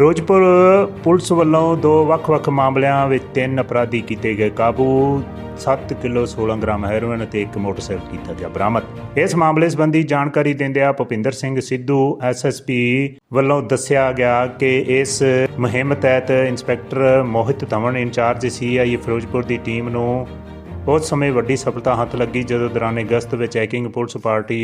Firozpur police ਵੱਲੋਂ ਦੋ ਵੱਖ-ਵੱਖ ਮਾਮਲਿਆਂ ਵਿੱਚ ਤਿੰਨ ਅਪਰਾਧੀ ਕੀਤੇ ਗਏ ਕਾਬੂ 7 ਕਿਲੋ 16 ਗ੍ਰਾਮ ਹੈਰੋਇਨ ਅਤੇ ਇੱਕ ਮੋਟਰਸਾਈਕਲ ਕੀਤਾ ਗਿਆ ਬਰਾਮਦ। ਇਸ ਮਾਮਲੇ ਸੰਬੰਧੀ ਜਾਣਕਾਰੀ ਦਿੰਦਿਆਂ ਭੁਪਿੰਦਰ ਸਿੰਘ ਸਿੱਧੂ ਐਸਐਸਪੀ ਵੱਲੋਂ ਦੱਸਿਆ ਗਿਆ ਕਿ ਇਸ ਮੁਹਿੰਮ ਤਹਿਤ inspector Mohit Dhawan incharge CIA Firozpur ਦੀ ਟੀਮ ਨੂੰ ਉਸ ਸਮੇਂ ਵੱਡੀ ਸਫਲਤਾ ਹੱਥ ਲੱਗੀ ਜਦੋਂ ਦੌਰਾਨੇ ਗਸ਼ਤ ਵਿੱਚ ਚੈਕਿੰਗ ਪੁਲਿਸ ਪਾਰਟੀ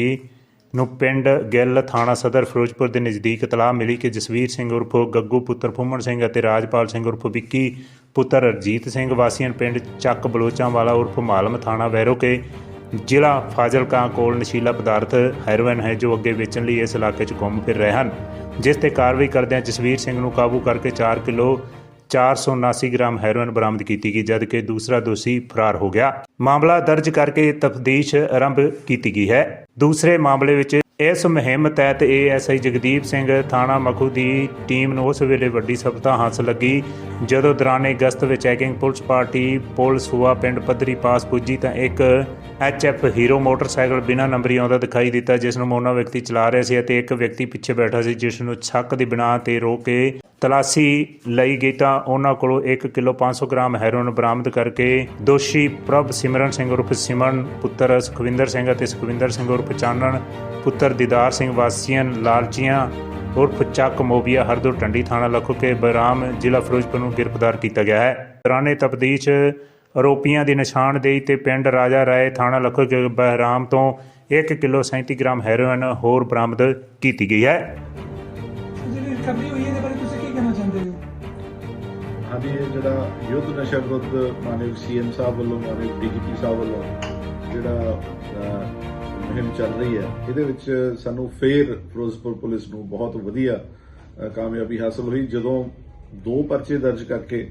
ਨੂੰ ਪਿੰਡ ਗਿੱਲ ਥਾਣਾ ਸਦਰ ਫਿਰੋਜ਼ਪੁਰ ਦੇ ਨਜ਼ਦੀਕ ਇਤਲਾਹ ਮਿਲੀ ਕਿ ਜਸਵੀਰ ਸਿੰਘ ਉਰਫ, ਗੱਗੂ ਪੁੱਤਰ ਫੁੰਮਣ ਸਿੰਘ ਅਤੇ ਰਾਜਪਾਲ ਸਿੰਘ ਉਰਫ ਵਿੱਕੀ ਪੁੱਤਰ ਰਜੀਤ ਸਿੰਘ ਵਾਸੀਆਂ ਪਿੰਡ ਚੱਕ ਬਲੋਚਾਂ ਵਾਲਾ ਉਰਫ ਮਾਲਮ ਥਾਣਾ ਵੈਰੋਕੇ ਜ਼ਿਲ੍ਹਾ ਫਾਜ਼ਿਲਕਾ ਕੋਲ ਨਸ਼ੀਲਾ ਪਦਾਰਥ ਹੈਰੋਇਨ ਹੈ ਜੋ ਅੱਗੇ ਵੇਚਣ ਲਈ ਇਸ ਇਲਾਕੇ 'ਚ ਘੁੰਮ ਫਿਰ ਰਹੇ ਹਨ। ਜਿਸ ਤੇ ਕਾਰਵਾਈ ਕਰਦਿਆਂ ਜਸਵੀਰ ਸਿੰਘ ਨੂੰ ਕਾਬੂ ਕਰਕੇ 4 ਕਿਲੋ 479 ਗ੍ਰਾਮ ਹੈਰੋਇਨ ਬਰਾਮਦ ਕੀਤੀ ਗਈ ਜਦਕਿ ਦੂਸਰਾ ਦੋਸ਼ੀ ਫਰਾਰ ਹੋ ਗਿਆ। ਮਾਮਲਾ ਦਰਜ ਕਰਕੇ ਤਫਦੀਸ਼ ਆਰੰਭ ਕੀਤੀ ਗਈ ਹੈ। ਦੂਸਰੇ ਮਾਮਲੇ ਵਿੱਚ ਇਸ ਮੁਹਿੰਮ ਤਹਿਤ ਏਐਸਆਈ ਜਗਦੀਪ ਸਿੰਘ ਥਾਣਾ ਮਖੂ ਦੀ ਟੀਮ ਨੂੰ ਉਸ ਵੇਲੇ ਵੱਡੀ ਸਫਲਤਾ ਹਾਸਲ ਲੱਗੀ। ਜਦੋਂ ਦੌਰਾਨੇ ਗਸ਼ਤ ਵਿੱਚ ਚੈਕਿੰਗ ਪੁਲਿਸ ਪਾਰਟੀ ਪੁਲਿਸ ਸੂਆ ਪਿੰਡ ਪੱਧਰੀ ਪਾਸ ਪੁੱਜੀ ਤਾਂ ਇੱਕ ਐਚਐਫ ਹੀਰੋ ਮੋਟਰਸਾਈਕਲ ਬਿਨਾਂ ਨੰਬਰੀ ਆਉਂਦਾ ਦਿਖਾਈ ਦਿੱਤਾ, ਜਿਸ ਨੂੰ ਮੋਨਾ ਵਿਅਕਤੀ ਚਲਾ ਰਿਹਾ ਸੀ ਅਤੇ ਇੱਕ ਵਿਅਕਤੀ ਪਿੱਛੇ ਬੈਠਾ ਸੀ, ਜਿਸ ਨੂੰ ਛੱਕ ਦੀ ਬਿਨਾਂ ਤੇ ਰੋਕ ਕੇ ਤਲਾਸ਼ੀ ਲਈ ਗਈ ਤਾਂ ਉਹਨਾਂ ਕੋਲੋਂ 1 ਕਿਲੋ 500 ਗ੍ਰਾਮ ਹੈਰੋਇਨ ਬਰਾਮਦ ਕਰਕੇ ਦੋਸ਼ੀ ਪ੍ਰਭ ਸਿਮਰਨ ਸਿੰਘ ਉਰਫ ਸਿਮਰਨ, ਪੁੱਤਰ ਸੁਖਵਿੰਦਰ ਸਿੰਘ ਅਤੇ ਸੁਖਵਿੰਦਰ ਸਿੰਘ ਉਰਫ ਚਾਨਣ, ਪੁੱਤਰ ਦੀਦਾਰ ਸਿੰਘ ਵਾਸੀਆਂ, ਲਾਲਚੀਆਂ ਉਰਫ ਚੱਕ ਮੋਬੀਆ ਹਰਦੋ ਟੰਡੀ ਥਾਣਾ ਲਖੋ ਕੇ ਬਰਾਮ ਜ਼ਿਲ੍ਹਾ ਫਿਰੋਜ਼ਪੁਰ ਨੂੰ ਗ੍ਰਿਫਤਾਰ ਕੀਤਾ ਗਿਆ ਹੈ। ਦੌਰਾਨੇ ਤਬਦੀਸ਼ ਆਰੋਪੀਆਂ ਦੀ ਨਿਸ਼ਾਨਦੇਹੀ ਤੇ ਪਿੰਡ ਰਾਜਾ ਰਾਏ ਥਾਣਾ ਲਖੋ ਕੇ ਬਹਿਰਾਮ ਤੋਂ 1 ਕਿਲੋ 37 ਗ੍ਰਾਮ ਹੈਰੋਇਨ ਹੋਰ ਬਰਾਮਦ ਕੀਤੀ ਗਈ ਹੈ। ਜਿਹੜੀ ਰਿਕਵਰੀ ਹੋਈ ਹੈ ਇਹਦੇ ਬਾਰੇ ਹਾਂਜੀ, ਇਹ ਜਿਹੜਾ ਯੁੱਧ ਨਸ਼ਾ ਵਿਰੁੱਧ ਮਾਨਯੋਗ ਸੀਐਮ ਸਾਹਿਬ ਵੱਲੋਂ, ਮਾਨਯੋਗ ਡੀਜੀਪੀ ਸਾਹਿਬ ਵੱਲੋਂ ਜਿਹੜਾ ਮੁਹਿੰਮ ਚੱਲ ਰਹੀ ਹੈ, ਇਹਦੇ ਵਿੱਚ ਸਾਨੂੰ ਫੇਰ ਫਿਰੋਜ਼ਪੁਰ ਪੁਲਿਸ ਨੂੰ ਬਹੁਤ ਵਧੀਆ ਕਾਮਯਾਬੀ ਹਾਸਲ ਹੋਈ। ਜਦੋਂ ਦੋ ਪਰਚੇ ਦਰਜ ਕਰਕੇ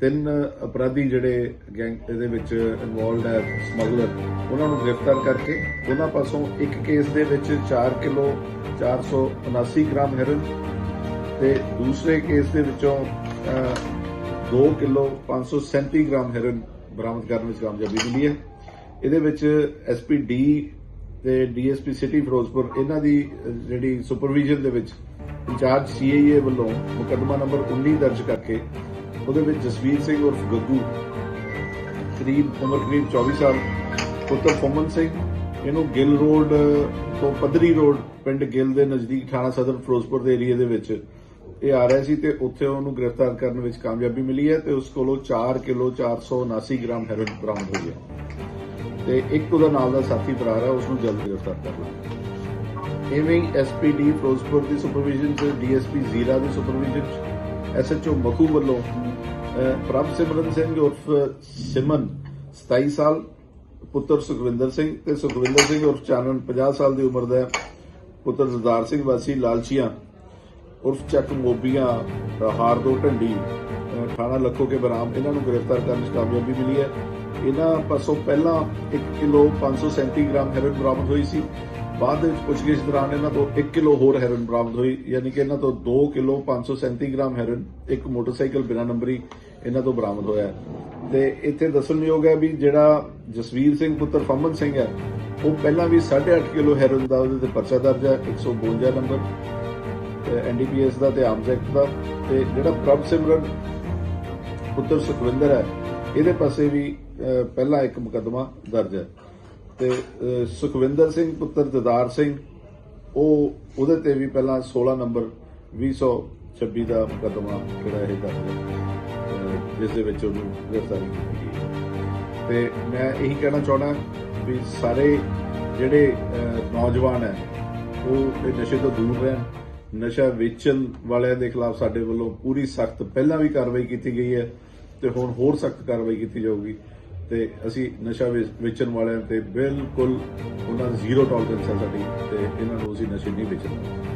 ਤਿੰਨ ਅਪਰਾਧੀ ਜਿਹੜੇ ਗੈਂਗ, ਇਹਦੇ ਵਿੱਚ ਇਨਵੋਲਡ ਹੈ, ਸਮਗਲਰ, ਉਹਨਾਂ ਨੂੰ ਗ੍ਰਿਫਤਾਰ ਕਰਕੇ ਉਹਨਾਂ ਪਾਸੋਂ ਇੱਕ ਕੇਸ ਦੇ ਵਿੱਚ 4 ਕਿਲੋ 479 ਗ੍ਰਾਮ ਹੈਰੋਇਨ ਤੇ ਦੂਸਰੇ ਕੇਸ ਦੇ ਵਿੱਚੋਂ 2 ਕਿਲੋ 537 ਗ੍ਰਾਮ ਹੈਰੋਇਨ ਬਰਾਮਦ ਕਰਨ ਵਿੱਚ ਕਾਮਯਾਬੀ ਮਿਲੀ ਹੈ। ਇਹਦੇ ਵਿੱਚ ਐਸਪੀ ਡੀ ਤੇ ਡੀਐਸਪੀ ਸਿਟੀ ਫਿਰੋਜ਼ਪੁਰ, ਇਹਨਾਂ ਦੀ ਜਿਹੜੀ ਸੁਪਰਵੀਜ਼ਨ ਦੇ ਵਿੱਚ ਇੰਚਾਰਜ ਸੀਏਏ ਵੱਲੋਂ ਮੁਕੱਦਮਾ ਨੰਬਰ 19 ਦਰਜ ਕਰਕੇ ਉਹਦੇ ਵਿੱਚ ਜਸਵੀਰ ਸਿੰਘ ਉਰਫ ਗੱਗੂ, ਕਰੀਬ, ਉਮਰ ਕਰੀਬ 24 ਸਾਲ, ਪੁੱਤਰ ਫੁੰਮਨ ਸਿੰਘ, ਇਹਨੂੰ ਗਿੱਲ ਰੋਡ ਤੋਂ ਪੱਧਰੀ ਰੋਡ, ਪਿੰਡ ਗਿੱਲ ਦੇ ਨਜ਼ਦੀਕ ਥਾਣਾ ਸਦਰ ਫਿਰੋਜ਼ਪੁਰ ਦੇ ਏਰੀਆ ਦੇ ਵਿੱਚ ਇਹ ਆ ਰਿਹਾ ਸੀ ਤੇ ਉੱਥੇ ਉਹਨੂੰ ਗ੍ਰਿਫਤਾਰ ਕਰਨ ਵਿੱਚ ਕਾਮਯਾਬੀ ਮਿਲੀ ਹੈ ਤੇ ਉਸ ਕੋਲੋਂ 4 ਕਿਲੋ 479 ਗ੍ਰਾਮ ਹੈਰੋਇਨ ਬਰਾਮਦ ਹੋਈ ਹੈ। ਤੇ ਇੱਕ ਉਹਦਾ ਨਾਲ ਦਾ ਸਾਥੀ ਫਰਾਰ ਹੈ ਉਸ ਨੂੰ ਜਲਦ ਗ੍ਰਿਫਤਾਰ ਕਰ ਲਾਂਗੇ ਇਵੇਂ ਐਸਪੀਡੀ ਫਿਰੋਜ਼ਪੁਰ ਦੀ ਸੁਪਰਵਿਜ਼ਨ ਚ ਡੀਐਸਪੀ ਜ਼ੀਰਾ ਦੀ ਸੁਪਰਵਿਜ਼ਨ ਚ ਐਸਐਚਓ ਮਖੂ ਵੱਲੋਂ ਪ੍ਰਭ ਸਿਮਰਨ ਸਿੰਘ ਉਰਫ ਸਿਮਨ 27 ਸਾਲ, ਪੁੱਤਰ ਸੁਖਵਿੰਦਰ ਸਿੰਘ ਤੇ ਸੁਖਵਿੰਦਰ ਸਿੰਘ ਉਰਫ ਚਾਨਣ 50 ਸਾਲ ਦੀ ਉਮਰ ਦਾ ਪੁੱਤਰ ਜ਼ਰਦਾਰ ਸਿੰਘ ਵਾਸੀ ਲਾਲਚੀਆਂ ਉਰਫ ਚੱਕ ਮੋਬੀਆਂ ਅ, ਹਾਰਦੋ ਢੰਡੀ ਅ, ਥਾਣਾ ਲੱਖੋ ਕੇ ਬਰਾਮ ਇਹਨਾਂ ਨੂੰ ਗ੍ਰਿਫਤਾਰ ਕਰਨ ਵਿੱਚ ਕਾਮਯਾਬੀ ਮਿਲੀ ਹੈ। ਇਹਨਾਂ ਪਾਸੋਂ ਪਹਿਲਾਂ 1 ਕਿਲੋ 537 ਗ੍ਰਾਮ ਹੈਰੋਇਨ ਬਰਾਮਦ ਹੋਈ ਸੀ। ਬਾਅਦ ਵਿੱਚ ਪੁੱਛਗਿੱਛ ਦੌਰਾਨ ਇਹਨਾਂ ਤੋਂ 1 ਕਿਲੋ ਹੋਰ ਹੈਰੋਇਨ ਬਰਾਮਦ ਹੋਈ ਯਾਨੀ ਕਿ ਇਹਨਾਂ ਤੋਂ 2 ਕਿਲੋ 537 ਗ੍ਰਾਮ ਹੈਰੋਇਨ ਇੱਕ ਮੋਟਰਸਾਈਕਲ ਬਿਨਾਂ ਨੰਬਰੀ ਇਹਨਾਂ ਤੋਂ ਬਰਾਮਦ ਹੋਇਆ ਤੇ ਇੱਥੇ ਦੱਸਣਯੋਗ ਹੈ ਵੀ ਜਿਹੜਾ ਜਸਵੀਰ ਸਿੰਘ ਪੁੱਤਰ ਫਮਨ ਸਿੰਘ ਹੈ ਉਹ ਪਹਿਲਾਂ ਵੀ 8.5 ਕਿਲੋ ਹੈਰੋਇਨ ਦਾ ਉਹਦੇ ਤੇ ਪਰਚਾ ਦਰਜ ਹੈ 152 ਨੰਬਰ। ਐਨਡੀਪੀਐਸ ਦਾ ਤੇ ਆਰਮਸ ਐਕਟ ਦਾ ਤੇ ਜਿਹੜਾ ਪ੍ਰਭ ਸਿਮਰਨ ਪੁੱਤਰ ਸੁਖਵਿੰਦਰ ਹੈ ਇਹਦੇ ਪਾਸੇ ਵੀ ਅਹ, ਪਹਿਲਾ ਇੱਕ ਮੁਕੱਦਮਾ ਦਰਜ ਹੈ। ਤੇ ਸੁਖਵਿੰਦਰ ਸਿੰਘ ਪੁੱਤਰ ਦਦਾਰ ਸਿੰਘ ਉਹ ਉਹਦੇ ਤੇ ਵੀ ਪਹਿਲਾਂ 16 ਨੰਬਰ 226 ਦਾ ਮੁਕੱਦਮਾ ਜਿਹੜਾ ਇਹ ਦਰਜ ਹੈ। ਜਿਸ ਦੇ ਵਿੱਚ ਉਹਨੂੰ ਗ੍ਰਿਫਤਾਰੀ ਕੀਤੀ ਗਈ ਤੇ ਮੈਂ ਇਹੀ ਕਹਿਣਾ ਚਾਹਣਾ ਵੀ ਸਾਰੇ ਜਿਹੜੇ ਨੌਜਵਾਨ ਹੈ ਉਹ ਇਹ ਨਸ਼ੇ ਤੋਂ ਦੂਰ ਰਹਿਣ। ਨਸ਼ਾ ਵੇਚਣ ਵਾਲਿਆਂ ਦੇ ਖਿਲਾਫ ਸਾਡੇ ਵੱਲੋਂ ਪੂਰੀ ਸਖਤ ਪਹਿਲਾਂ ਵੀ ਕਾਰਵਾਈ ਕੀਤੀ ਗਈ ਹੈ ਤੇ ਹੁਣ ਹੋਰ ਸਖਤ ਕਾਰਵਾਈ ਕੀਤੀ ਜਾਊਗੀ ਤੇ ਅਸੀਂ ਨਸ਼ਾ ਵੇਚ- ਵੇਚਣ ਵਾਲਿਆਂ ਤੇ ਬਿਲਕੁਲ ਉਹਨਾਂ ਜ਼ੀਰੋ ਟੋਲਰੈਂਸ ਹੈ ਸਾਡੀ ਤੇ ਇਹਨਾਂ ਨੂੰ ਅਸੀਂ ਨਸ਼ੇ ਨਹੀਂ ਵੇਚਣਾ।